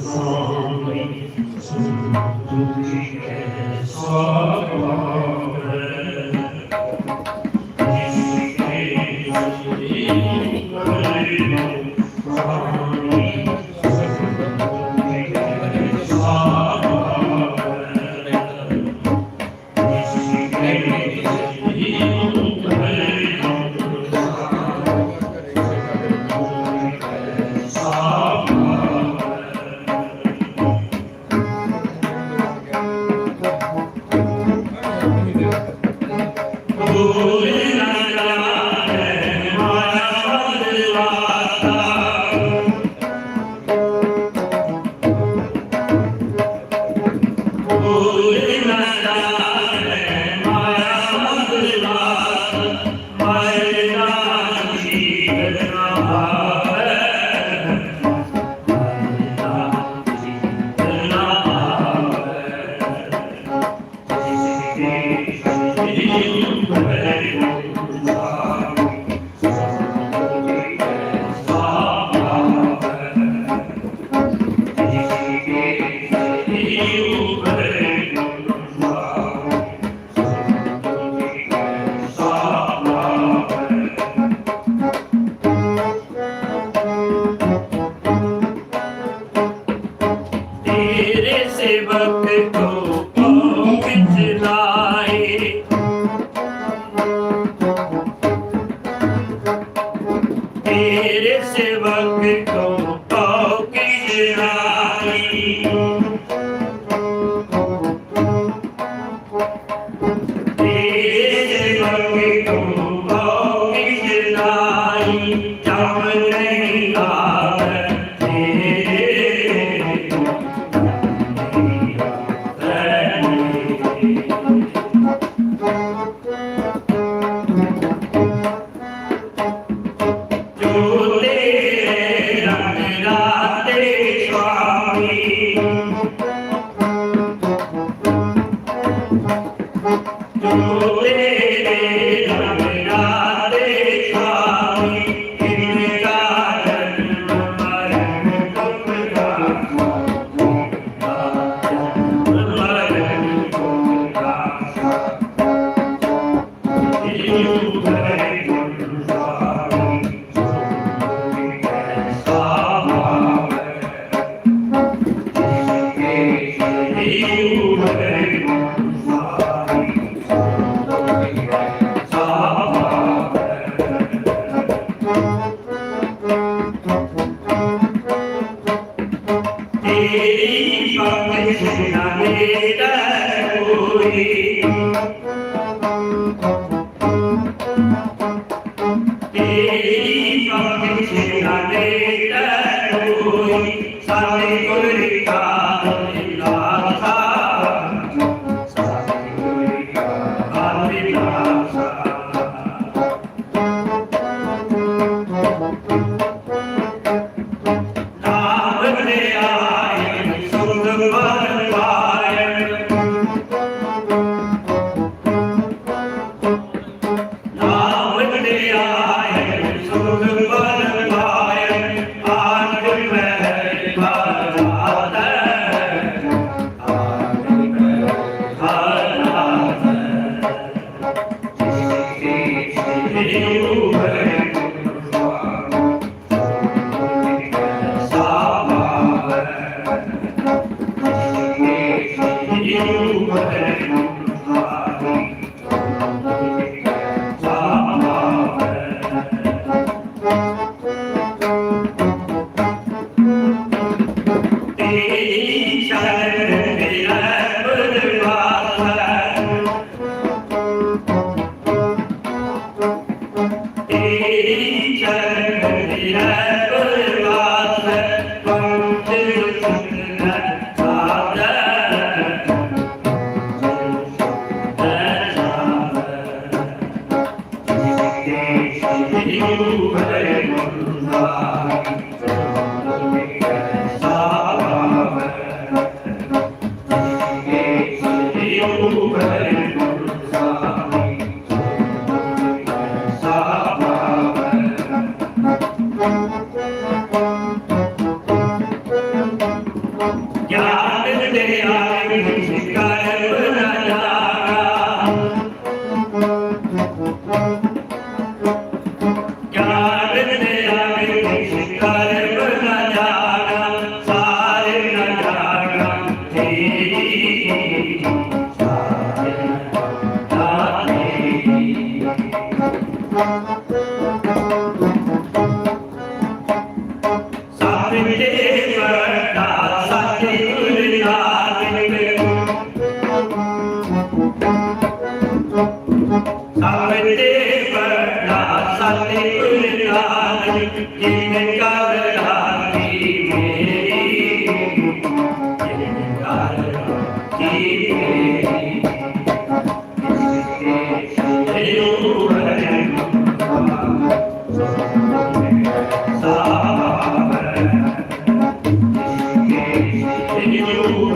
Sangre, Sangre, Sangre, ਸੇਵਕ ਕੋ ਪਾਉ ਕੀਆ সারা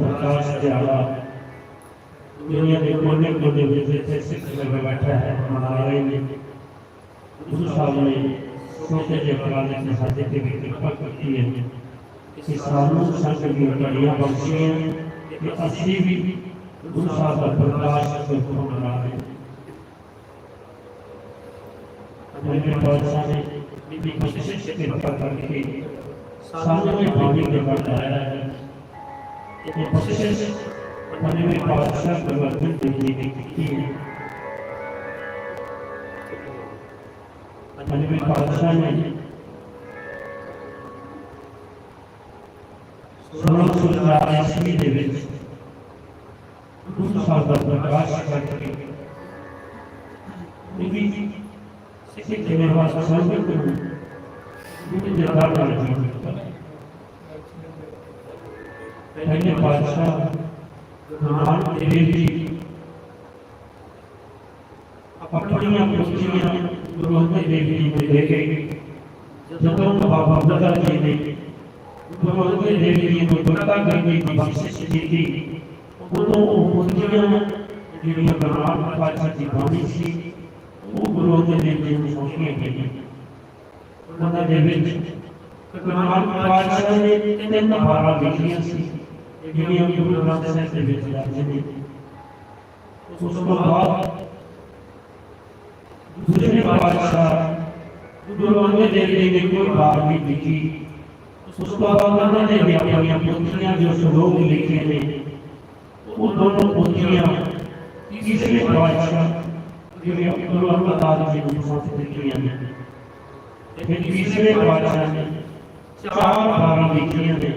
پرکاش دیارا دنیا کے کونے کونے میں جو تھے سکھ میں میں بیٹھا ہے مہارائی نے اس سال میں سوچے جے پرانے کے ساتھے کے بھی کرپا کرتی ہے کہ سالوں سنگ کی اٹھڑیاں بخشی ہیں کہ اسی بھی اس سال پر پرکاش سے خون بنا رہے ہیں میں نے بادشاہ نے بھی کشش کرپا کر کے سالوں میں بھاگی کے بڑھ جایا ہے in positions when you may call yourself the world with the healing key. When you may call yourself the healing key. Sono sulla esimi di vinti. Tutto salvo per la classe per te. Quindi, se ti chiamerò a salvo per te, quindi ti darò la giornata. پہلے بادشاہ نان دیوی جی اپنی پوچھیاں گروہت دیوی جی نے دے گئے جب ان کو بابا عبدالدہ جی نے گروہت دیوی جی نے بڑا کر دی تھی بخشش دی تھی ਉਦੋਂ ਉਹ ਮੁੰਜੀਆਂ ਜਿਹੜੀਆਂ ਗੁਰਨਾਮ ਪਾਤਸ਼ਾਹ ਦੀ ਬਾਣੀ ਸੀ ਉਹ ਗੁਰੂ ਦੇ ਦੇ ਦੇ ਨੂੰ ਸੋਚਣੀ ਹੈ ਕਿ ਉਹਨਾਂ ਦੇ ਵਿੱਚ ਗੁਰਨਾਮ ਪਾਤਸ਼ਾਹ ਨੇ ਤਿੰਨ ਮਹਾਰਾ ਲਿਖੀਆਂ ਸੀ کیونکہ یعنی ہم یوں نمبر سے سیکھ رہے تھے جاتے ہیں یعنی اس کو بعد دوسرے نے بادشاہ دوروں نے دیکھ لیں گے کوئی بار بھی دیکھی اس کو آپ اللہ نے دیا گیا گیا پوتیاں جو اس لوگ لکھے تھے وہ دونوں پوتیاں تیسرے بادشاہ جو ہم بتا دیں گے دوسرے سے دیکھ لیا گیا پھر تیسرے بادشاہ نے چار بار لکھے تھے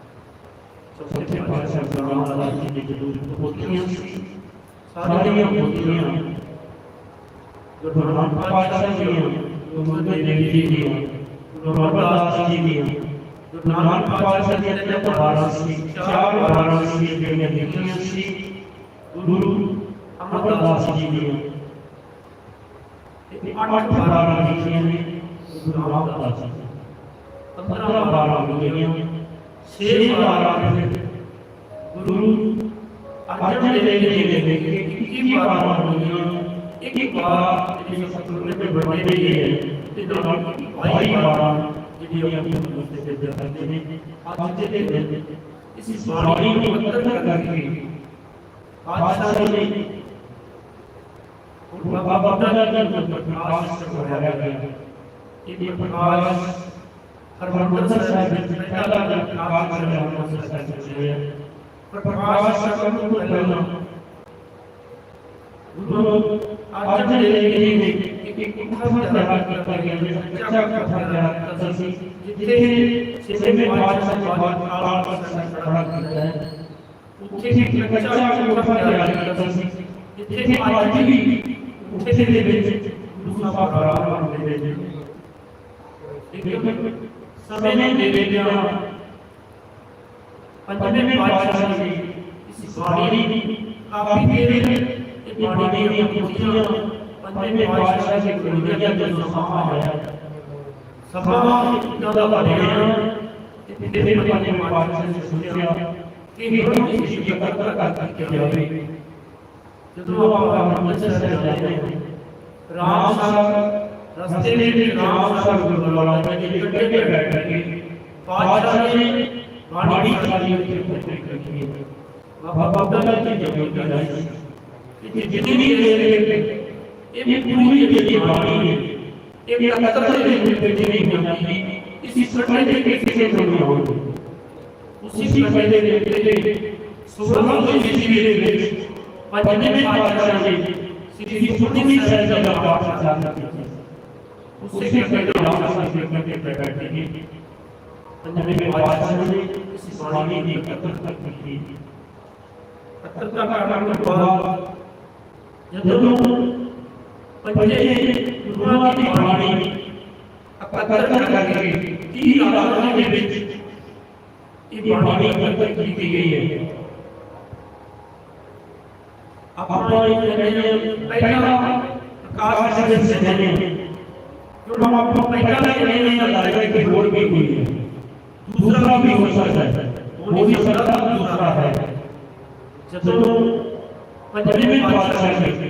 سچے پاس گرام لالا جی نے جدو پوتیاں ساری پوتیاں گرام پاشا جی گرمتے دیوی جی دیا گرام لالا جی دیا گرام پاشا جی نے بارہ سی چار بارہ سی جی دیکھیاں سی گرو امر داس جی دیا اٹھ بارہ دیکھیاں نے گرام لالا جی پندرہ بارہ دیکھیاں نے सेवी का आराम है गुरु अर्जन देव जी के देखे कि कि पावन दुनिया एक एक बार इस सत्संग में बढ़ने के लिए इतना भाई बाबा जी ने अपनी मुस्ते से बताते हैं आज के दिन में इसी सारी को मतलब लगा के बादशाह ने और बाबा का दर्शन करना आवश्यक हो गया है ਹਰਮੰਦਰ ਸਾਹਿਬ ਵਿੱਚ ਪਹਿਲਾ ਜੋ ਕਾਰਜ ਹੋਇਆ ਉਹ ਸਭ ਸਾਹਿਬ ਵਿੱਚ ਹੋਇਆ ਪ੍ਰਕਾਸ਼ ਸ਼ਕਤ ਨੂੰ ਪਹਿਲਾਂ ਗੁਰੂ ਅੱਜ ਦੇ ਲਈ ਵੀ ਇੱਕ ਕਥਾ ਦਾ ਕਥਾ ਗਿਆ ਜੋ ਸੱਚਾ ਕਥਾ ਦਾ ਕਥਾ ਸੀ ਜਿੱਥੇ ਸਿੱਧੇ ਮੇ ਬਾਦਸ਼ਾਹ ਦੇ ਬਾਦ ਕਾਲ ਪਰਸਨ ਖੜਾ ਕੀਤਾ ਹੈ ਉੱਥੇ ਵੀ ਇੱਕ ਸੱਚਾ ਕਥਾ ਦਾ ਕਥਾ ਸੀ ਜਿੱਥੇ ਅੱਜ ਵੀ ਉੱਥੇ ਦੇ ਵਿੱਚ ਦੂਸਰਾ ਬਰਾਬਰ ਹੁੰਦੇ ਨੇ ਇੱਕ ਮਿੰਟ سمینے میں بیٹھے ہیں پنجمے میں بادشاہ نے اسی سواری نے کافی دیرے میں اتنی بڑی دیرے میں پوچھتے ہیں پنجمے میں بادشاہ کے کردگیا جو سخاہ آیا ہے سخاہ اتنا دا بڑے ہیں اتنے دیرے میں پنجمے میں بادشاہ سے سنیا کہ ہی ہم اسی کی قطر کا کیا کیا ہوئی جتنا ہم کا مرمچہ سے جاتے ہیں رام صاحب رستے میں بھی رام شاہ صلی اللہ علیہ وسلم کے لئے کٹے پر بیٹھ رہے ہیں پادشاہ نے پانی کی لیے اپنے پتے کر دیے اب اب اب دل کی جب ہوتا جائے کہ جتنی بھی لے لے لے یہ پوری کے لیے پانی ہے ایک قطرے کے لیے پر جنی ہوتی ہے اسی سٹھے کے کسی سے نہیں ہوتی ہے اسی سٹھے کے لیے لے جنی سورہ کو کسی بھی لے لے پانی میں پانچ نے سٹھے کی سٹھے کی سٹھے کی سٹھے کی اس سے کہتے ہیں جو ہم اس کے پر بیٹھے ہیں پنجمی میں آواز سنی اس اسلامی کی قطر تک ملتی ہے قطر کا کارنام کے بعد جدو پنجے گروہ کی پرانی قطر کر کر کے تیر آدازوں میں بچ یہ پرانی قطر کی کی گئی ہے اپنا ایک جنہیں پہلا کارنام سے جنہیں ہم آپ کو پہچان لیں کہ نہیں نہیں لگا رہے کہ بھوڑ بھی ہوئی ہے دوسرا بھی ہو سکتا ہے وہ بھی سرطا دوسرا ہے جتو پنجبی میں بات سکتے ہیں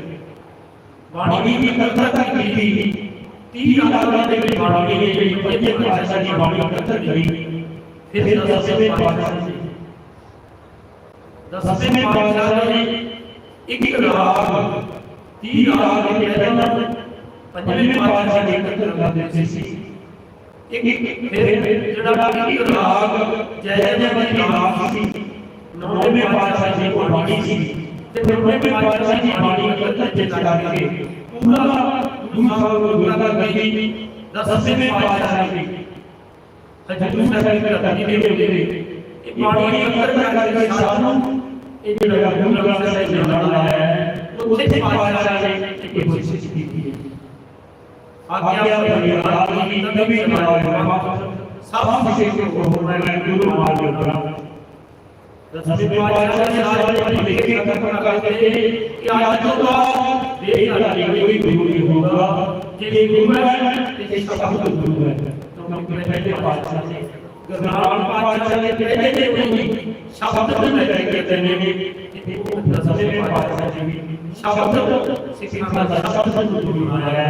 بانی کی کرتا تھا کی تھی تیری آدھا دے بھی بانی کے لیے بھی پنجبی کو آسا جی بانی کرتا کری پھر دسے میں بات دسے میں بات سکتے ہیں ایک ایک لحاظ تیری آدھا دے بھی ਇਹ ਜਿਹੜਾ ਗੁਰੂ ਗ੍ਰੰਥ ਸਾਹਿਬ ਦਾ ਨਾਮ ਆਇਆ ਹੈ ਉਹ ਉਸੇ ਪਾਤਸ਼ਾਹ ਨੇ ਇੱਕ ਕੋਸ਼ਿਸ਼ ਕੀਤੀ ਹੈ आज्ञा परिवार की नबी नाम सब से को होने में गुरु मार्ग पर दसवीं पाचा से आज लिखी कल्पना करते हैं कि आज तो देख रहा कोई गुरु नहीं होगा कि गुरु है कि सब गुरु है तो हम पहले पाचा से ग्रहण पाचा से पहले नहीं शब्द में कहते हैं कि दसवीं पाचा से शब्द से सीखना शब्द गुरु है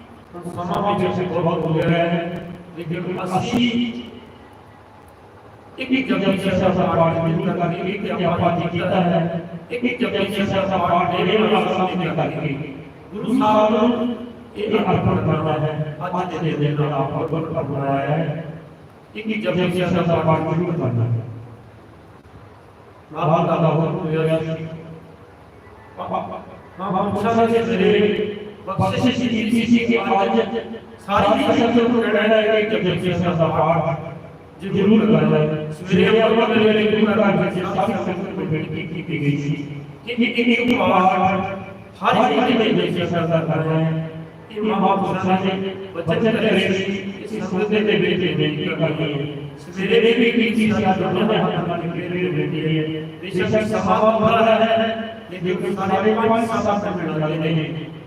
ਸਮਾਂ ਵੀ ਜਿਸ ਬਹੁਤ ਹੋ ਗਿਆ ਹੈ ਲੇਕਿਨ ਅਸੀਂ ਇੱਕ ਇੱਕ ਜਗ੍ਹਾ ਤੇ ਸਾਸਾ ਪਾਠ ਨਹੀਂ ਕਰਦਾ ਕਿ ਇਹ ਕਿ ਆਪਾਂ ਜੀ ਕੀਤਾ ਹੈ ਇੱਕ ਇੱਕ ਜਗ੍ਹਾ ਤੇ ਸਾਸਾ ਪਾਠ ਇਹ ਵੀ ਆਪਾਂ ਸਭ ਨੇ ਕਰ ਲਈ ਗੁਰੂ ਸਾਹਿਬ ਨੂੰ ਇਹ ਅਰਪਣ ਕਰਨਾ ਹੈ ਅੱਜ ਦੇ ਦਿਨ ਦਾ ਆਪਾਂ ਗੁਰ ਕਰਨਾ ਆਇਆ ਹੈ ਇੱਕ ਇੱਕ ਜਗ੍ਹਾ ਤੇ ਸਾਸਾ ਪਾਠ ਨਹੀਂ ਕਰਨਾ ਹੈ ਮਹਾਰਾਜ ਦਾ ਹੁਕਮ ਹੋਇਆ ਹੈ ਪਾਪਾ ਹਾਂ ਹਾਂ ਪੁੱਛਣਾ ਸੀ ਜਿਹੜੇ بخشش کی تیسی کے آج ساری قسم سے تو کہنا ہے کہ جب جب سے ہزار پار ضرور کر جائے میرے اوپر میں نے ایک دن کا جس سے ساری قسم سے کوئی بیٹی کی کی گئی تھی کہ ایک ایک ایک پار ہر ایک دن میں جب سے ہزار کر جائے امام آپ سچا سے بچت کے ریسی اسی سلطے میں بیٹے بیٹی کا کی ہے میرے لئے بھی کی چیز ہے جو میں ہم ہماری بیٹے بیٹے بیٹے لئے بیشک صحابہ بھرا رہا ہے لیکن سارے پانچ ماتا سے پیڑا رہے ہیں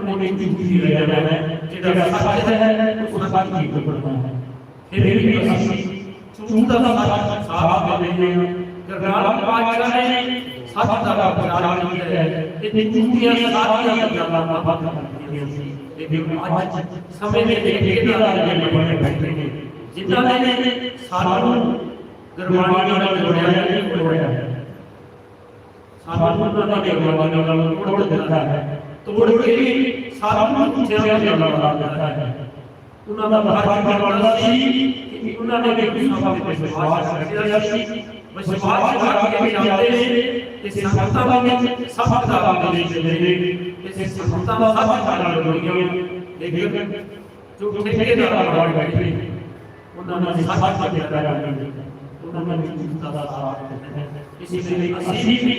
انہوں نے چوٹی لگا جانا ہے جب سچ ہے تو اس بات کی قبر ہے پھر بھی اسی چوٹا سا بات صاف کر دیتے ہیں جب رات پاک کر رہے ہیں سچ کا پتہ چل گیا ہے کہ چوٹی اس بات کی ہے جب رات پاک کر دیتے ہیں جتنا توڑ کے بھی ساتھ میں جیل میں لگا دیتا ہے انہوں نے بہت کرنا سی کہ انہوں سی وشواس انہوں نے ساتھ میں کیا کرنا انہوں نے بھی مستدار صاحب کہتے ہیں اسی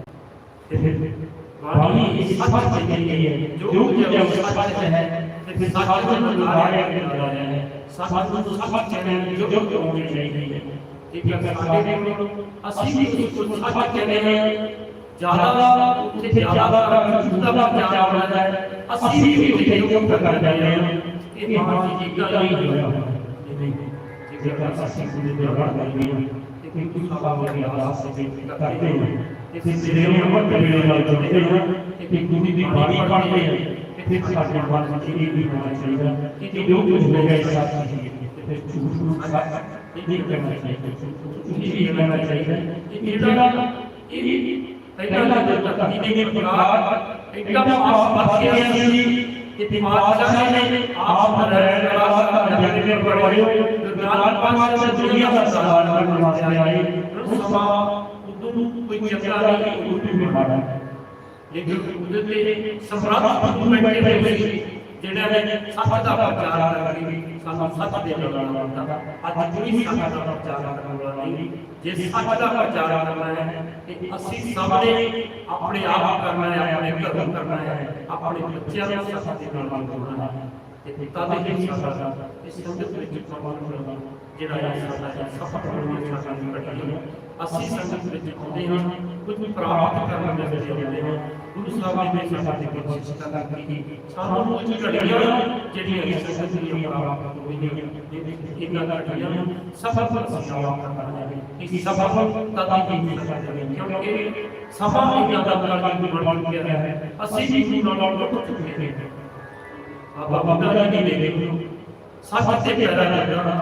جو جو ہیں ہیں ہیں ہیں ਇਹ ਤੇ ਮਾਤਾ ਜੀ ਨੇ ਆਪ ਨਰੇਂਦਰ ਰਾਜ ਦਾ ਜਨਮ ਕਰਵਾਇਆ ਜਨਮ ਪਾਸ ਦੁਨੀਆ ਦਾ ਸਰਦਾਰ ਬਣਵਾ ਕੇ ਆਏ ਰੁਸਾ اپنے آپ کرنا ہے اپنے گھروں کرنا ہے اپنے بچوں کا سفر کے نام بن جانا ہے جا سفر ਅਸੀਸਾਂ ਦੇ ਵਿੱਚ ਹੁੰਦੇ ਹਨ ਕੁਝ ਪ੍ਰਾਪਤ ਕਰਨ ਦੇ ਵਿੱਚ ਹੁੰਦੇ ਹਨ ਗੁਰੂ ਸਾਹਿਬ ਜੀ ਨੇ ਸਾਡਾ ਦੇ ਕੋਲ ਸਿੱਖਾਂ ਦਾ ਕੀਤੀ ਸਾਨੂੰ ਉਹ ਜਿਹੜੀਆਂ ਜਿਹੜੀਆਂ ਅਸੀਸਾਂ ਦੇ ਵਿੱਚ ਪ੍ਰਾਪਤ ਹੋਈਆਂ ਇਹ ਦੇਖ ਇਹਨਾਂ ਦਾ ਜਿਹੜੀਆਂ ਸਫਲ ਸਫਲ ਸੰਸਾਰ ਕਰਨ ਦੇ ਵਿੱਚ ਇਸ ਸਫਲ ਤਾਂ ਕੀ ਹੋ ਸਕਦਾ ਹੈ ਕਿਉਂਕਿ ਸਫਲ ਇਹਨਾਂ ਦਾ ਕਰਨ ਦੇ ਵਿੱਚ ਬਣ ਗਿਆ ਹੈ ਅਸੀਂ ਵੀ ਗੁਰੂ ਨਾਲ ਲੁੱਟ ਚੁੱਕੇ ਹਾਂ ਬਾਬਾ ਬੰਦਾ ਕੀ ਦੇ ਦੇ ਸੱਚ ਤੇ ਪਿਆਰਾ ਲੱਗਣਾ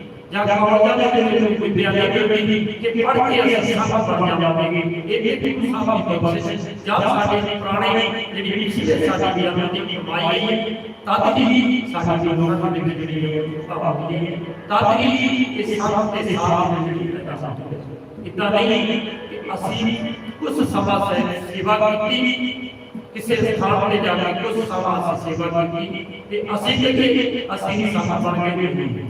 یا مولانا نے میرے کو بیان سے ساتھ کی اسی کے اس اسی کے اسی سبا بن ہیں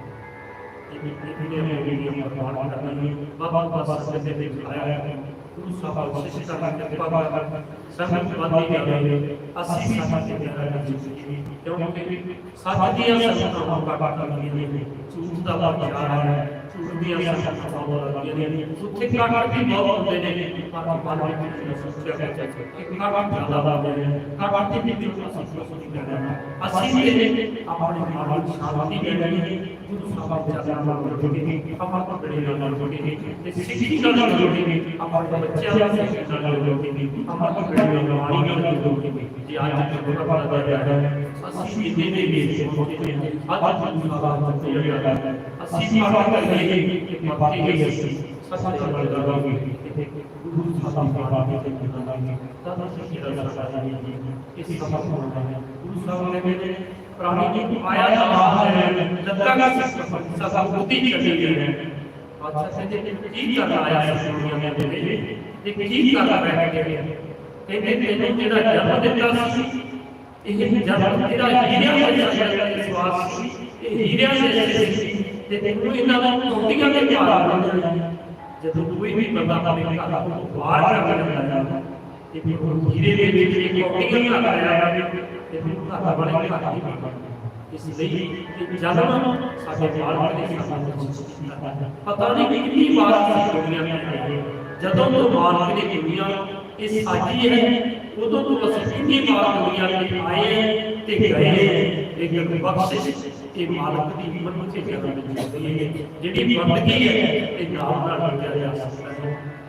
ਸਾਡੇ ਬੰਦੇ ਨੇ ਅਸੀਂ ਸਾਡੇ ਦੇ ਰਹੇ ਹਾਂ ਕਿਉਂਕਿ ਸਾਡੀ ਅਸਰ ਤੋਂ ਬਾਅਦ ਬਾਅਦ ਨਹੀਂ ਸੁੱਤੇ ਕਾਰਨ ਵੀ ਬਹੁਤ ਹੁੰਦੇ ਨੇ ਪਰ ਪਰ ਵਾਲੇ ਸੁੱਤੇ ਕਾਰਨ ਚੱਲਦਾ ਬਾਬੇ ਨੇ ਕਾਰਨ ਤੇ ਵੀ ਸੁੱਤੇ ਸੁੱਤੇ ਜਾਂਦਾ ਅਸੀਂ ਇਹ ਆਪਣੇ ਨਾਲ ਸ਼ਾਂਤੀ ਦੇ ਲ আমার Guru Sahib प्राणों की माया बाहर है जब तक सफलती की गई है बादशाह से एक की कर आया है दुनिया में मेरे लिए एक की कर रहा है ਇਹਨੇ ਤੈਨੂੰ ਜਿਹੜਾ ਜਨਮ ਦਿੱਤਾ ਸੀ ਇਹ ਜਨਮ ਤੇਰਾ ਹੀਰਿਆਂ ਦਾ ਵਿਸ਼ਵਾਸ ਸੀ ਇਹ ਹੀਰਿਆਂ ਦੇ ਜੈਸੇ ਸੀ ਤੇ ਤੈਨੂੰ ਇਹਨਾਂ ਦਾ ਤੋਤੀਆਂ ਦੇ ਪਿਆਰ ਲੱਗਦਾ ਜਦੋਂ ਕੋਈ ਵੀ ਬੰਦਾ ਆਪਣੇ ਘਰ ਤੋਂ ਬਾਹਰ ਚੱਲ ਜਾਂਦਾ ਹੈ ਤੇ ਫਿਰ ਉਹ ਹੀਰੇ ਦੇ ਵਿੱਚ ਇੱਕ ਤੋਤੀ ਲੱਗ ਘਰ ਆਇਆ ਘਾਟਾ ਬਣੇ ਘਾਟਾ ਹੀ ਬਣੇ ਇਸ ਲਈ ਕਿ ਜਦੋਂ ਸਾਡੇ ਬਾਹਰ ਦੇ ਕੀ ਸਮਾਂ ਵਿੱਚ ਪਤਾ ਨਹੀਂ ਕਿੰਨੀ ਵਾਰ ਕੀ ਦੁਨੀਆ ਵਿੱਚ ਆਏ ਜਦੋਂ ਤੋਂ ਬਾਹਰ ਦੇ ਦੁਨੀਆ ਇਸ ਸਾਡੀ ਹੈ ਉਦੋਂ ਤੋਂ ਅਸੀਂ ਕਿੰਨੀ ਵਾਰ ਦੁਨੀਆ ਵਿੱਚ ਆਏ ਤੇ ਗਏ ਇੱਕ ਬਖਸ਼ਿਸ਼ ਇਹ ਮਾਲਕ ਦੀ ਮਿਹਰ ਤੇ ਜਦੋਂ ਵਿੱਚ ਹੁੰਦੀ ਹੈ ਜਿਹੜੀ